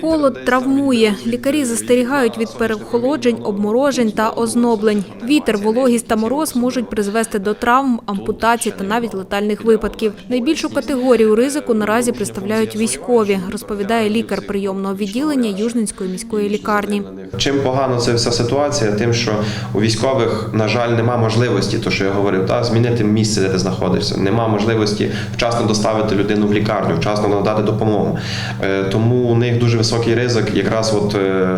Холод травмує. Лікарі застерігають від переохолоджень, обморожень та озноблень. Вітер, вологість та мороз можуть призвести до травм, ампутацій та навіть летальних випадків. Найбільшу категорію ризику наразі представляють військові, розповідає лікар прийомного відділення Южненської міської лікарні. Чим погано це вся ситуація, тим, що у військових, на жаль, нема можливості, то що я говорив, та змінити місце, де ти знаходишся. Нема можливості вчасно доставити людину в лікарню, вчасно надати допомогу. Е, Тому у них дуже високий ризик, якраз от е,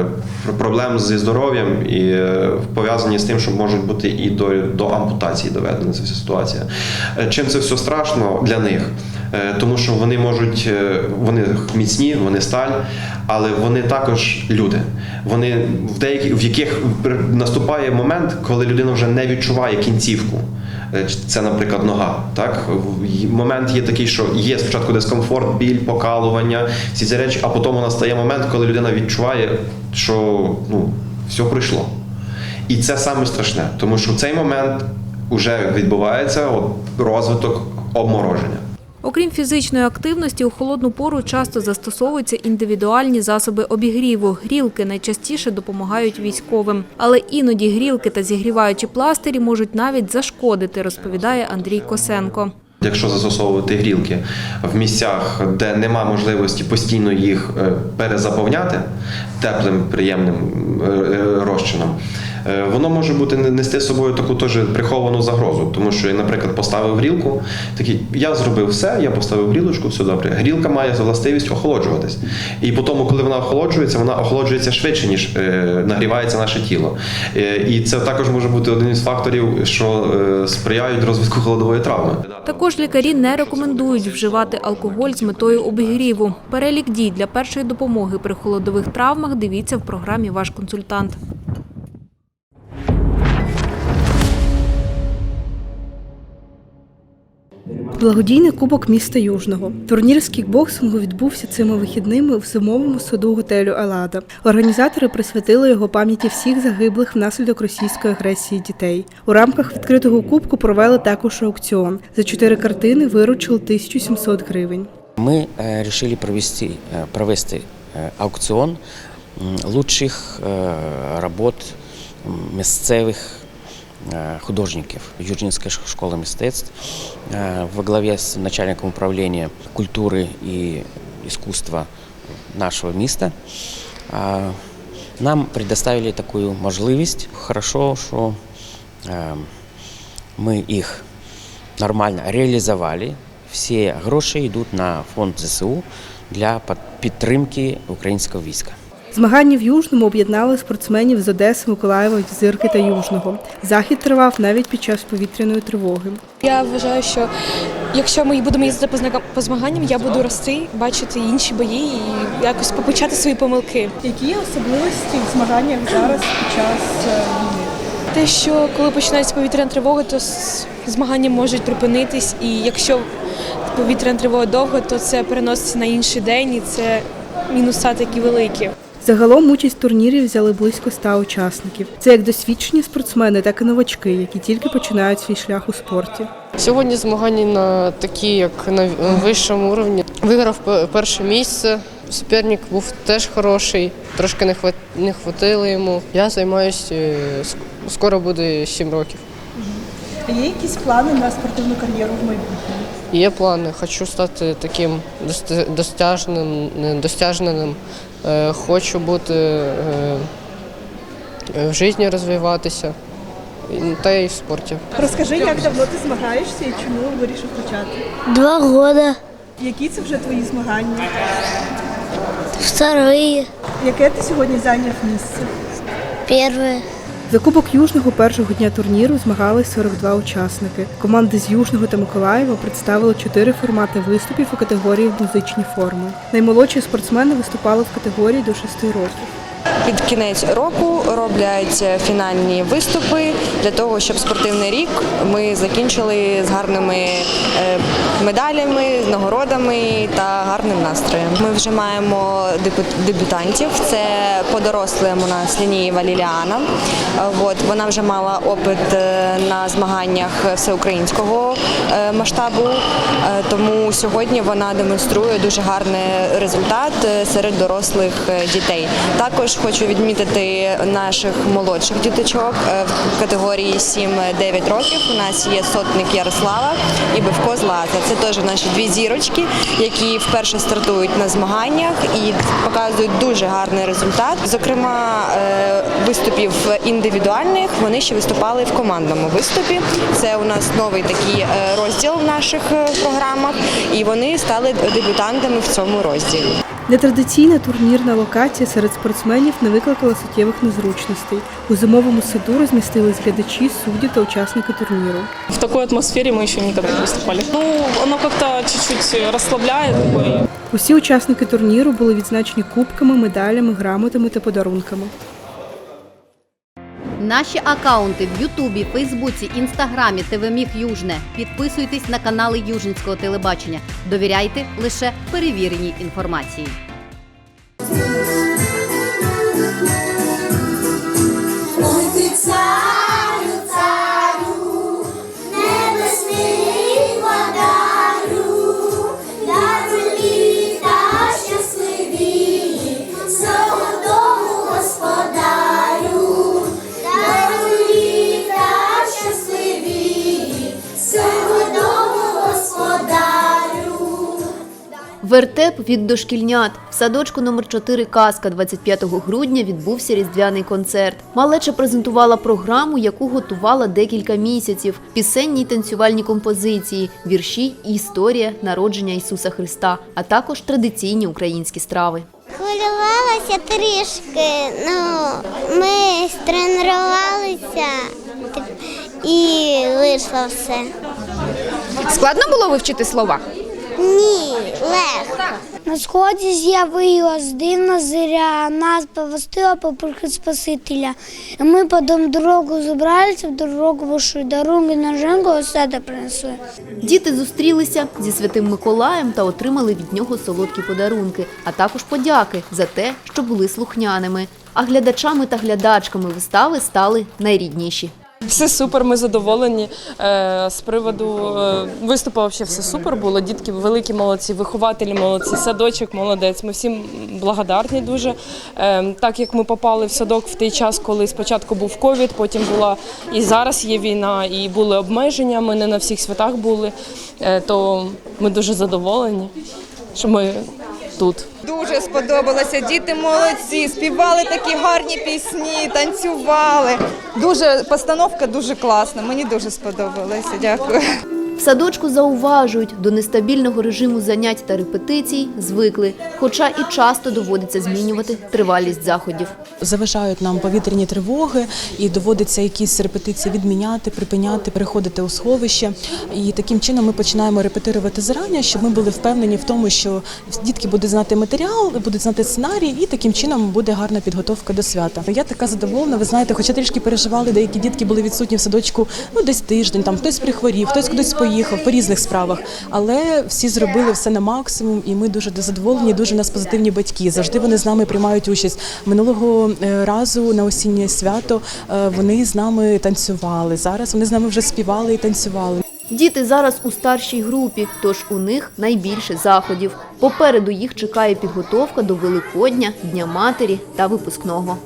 проблем зі здоров'ям і е, пов'язані з тим, що можуть бути і до, до ампутації доведена ця ситуація. Е, Чим це все страшно для них? Е, Тому що вони можуть, е, вони міцні, вони сталь, але вони також люди. Вони в деяких в яких наступає момент, коли людина вже не відчуває кінцівку. Е, Це, наприклад, нога. Так момент є такий, що є спочатку дискомфорт, біль, покалування, всі ці речі, а потім настає момент, коли людина відчуває, що ну все пройшло. І це саме страшне, тому що в цей момент вже відбувається от, розвиток обмороження. Окрім фізичної активності, у холодну пору часто застосовуються індивідуальні засоби обігріву. Грілки найчастіше допомагають військовим. Але іноді грілки та зігріваючі пластирі можуть навіть зашкодити, розповідає Андрій Косенко. Якщо застосовувати грілки в місцях, де нема можливості постійно їх е, перезаповняти теплим приємним е, е, розчином, воно може бути нести з собою таку теж приховану загрозу. Тому що наприклад, поставив грілку, такий я зробив все, я поставив грілочку, все добре. Грілка має властивість охолоджуватись. І по тому, коли вона охолоджується, вона охолоджується швидше, ніж е, нагрівається наше тіло. Е, І це також може бути один із факторів, що е, сприяють розвитку холодової травми. Також лікарі не рекомендують вживати алкоголь з метою обігріву. Перелік дій для першої допомоги при холодових травмах дивіться в програмі Ваш консультант. Благодійний кубок міста Южного. Турнір з кікбоксингу відбувся цими вихідними в зимовому саду готелю Елада. Організатори присвятили його пам'яті всіх загиблих внаслідок російської агресії дітей. У рамках відкритого кубку провели також аукціон. За чотири картини виручили 1700 гривень. Мы э, решили провести, э, провести э, аукціон м, лучших э, работ м, місцевих э, художників Южнінської ш- школи мистецтв э, во главе з начальником управління культури і искусства нашого міста. Нам предоставили таку можливість. Хорошо, що е, ми їх нормально реалізували. Всі гроші йдуть на фонд ЗСУ для під- підтримки українського війська. Змагання в Южному об'єднали спортсменів з Одеси, Миколаєва, Зирки та Южного. Захід тривав навіть під час повітряної тривоги. Я вважаю, що якщо ми будемо їздити по по змаганням, я буду рости, бачити інші бої і якось попечати свої помилки. Які особливості в змаганнях зараз під час е, війни? Те, що коли починається повітряна тривога, то змагання можуть припинитись, і якщо повітряна тривога довго, то це переноситься на інший день, і це мінуса такі великі. Загалом участь в турнірі взяли близько ста учасників. Це як досвідчені спортсмени, так і новачки, які тільки починають свій шлях у спорті. Сьогодні змагання на такі, як на вищому уровні. Виграв перше місце. Суперник був теж хороший, трошки не хват... не хватило йому. Я займаюся скоро буде 7 років. Є якісь плани на спортивну кар'єру в майбутньому? Є плани, хочу стати таким дост- достяжним. Е, Хочу бути е, е, в житті розвиватися, та й в спорті. Розкажи, як давно ти змагаєшся і чому вирішив почати? Два роки. Які це вже твої змагання? Вторые. Яке ти сьогодні зайняв місце? Первые. За Кубок Южного першого дня турніру змагались 42 учасники. Команди з Южного та Миколаєва представили чотири формати виступів у категорії музичні форми. Наймолодші спортсмени виступали в категорії до 6 років. Під кінець року роблять фінальні виступи для того, щоб спортивний рік ми закінчили з гарними е, медалями, нагородами та гарним настроєм. Ми вже маємо дебютантів. Це подорослим у нас Лінієва Ліліана. От вона вже мала опит е, на змаганнях всеукраїнського е, масштабу, тому сьогодні вона демонструє дуже гарний результат серед дорослих дітей. Також хочу відмітити наших молодших діточок е, в категорії 7-9 років. У нас є сотник Ярослава і Бивко Злата. Це теж наші дві зірочки, які вперше стартують на змаганнях і показують дуже гарний результат. Зокрема, е, виступів індивідуальних вони ще виступали в командному виступі. Це у нас новий такий е, розділ в наших програмах, і вони стали дебютантами в цьому розділі. Нетрадиційна турнірна локація серед спортсменів не викликала суттєвих незручностей. У зимовому саду розмістились глядачі, судді та учасники турніру. В такій атмосфері ми ще ніколи не виступали. Ну, воно як-то чуть-чуть розслабляє. Усі учасники турніру були відзначені кубками, медалями, грамотами та подарунками. Наші акаунти в Ютубі, Фейсбуці, Інстаграмі, ТВ Южне. Підписуйтесь на канали Южницького телебачення. Довіряйте лише перевіреній інформації. Вертеп від дошкільнят. В садочку номер 4 Казка 25 грудня відбувся різдвяний концерт. Малеча презентувала програму, яку готувала декілька місяців. Пісенні й танцювальні композиції, вірші і історія народження Ісуса Христа, а також традиційні українські страви. Хвилювалася трішки. Ну, ми тренувалися і вийшло все. Складно було вивчити слова? Ні, легко. На сході з'явилась дивна зиря, нас повестила по прихід Спасителя. І ми потім дорогу зібралися, в дорогу вийшли, дороги на жінку осада принесли. Діти зустрілися зі святим Миколаєм та отримали від нього солодкі подарунки, а також подяки за те, що були слухняними. А глядачами та глядачками вистави стали найрідніші. Все супер, ми задоволені. Е, З приводу е, виступу взагалі все супер було. Дітки великі молодці, вихователі молодці, садочок молодець. Ми всім благодарні дуже. Е, Так як ми попали в садок в той час, коли спочатку був ковід, потім була і зараз є війна, і були обмеження. Ми не на всіх святах були, то ми дуже задоволені, що ми тут. Дуже сподобалося. Діти молодці, співали такі гарні пісні, танцювали. Дуже постановка дуже класна. Мені дуже сподобалося. Дякую. В садочку зауважують, до нестабільного режиму занять та репетицій звикли, хоча і часто доводиться змінювати тривалість заходів. заважають нам повітряні тривоги, і доводиться якісь репетиції відміняти, припиняти, переходити у сховище. І таким чином ми починаємо репетирувати зарані, щоб ми були впевнені в тому, що дітки будуть знати матеріал, будуть знати сценарій, і таким чином буде гарна підготовка до свята. Я така задоволена. Ви знаєте, хоча трішки переживали, деякі дітки були відсутні в садочку ну десь тиждень, там хтось прихворів, хтось кудись поїхав по різних справах. Але всі зробили все на максимум, і ми дуже задоволені. Дуже у нас позитивні батьки. Завжди вони з нами приймають участь. Минулого е, разу на осіннє свято е, вони з нами танцювали. Зараз вони з нами вже співали і танцювали. Діти зараз у старшій групі, тож у них найбільше заходів. Попереду їх чекає підготовка до Великодня, Дня матері та випускного.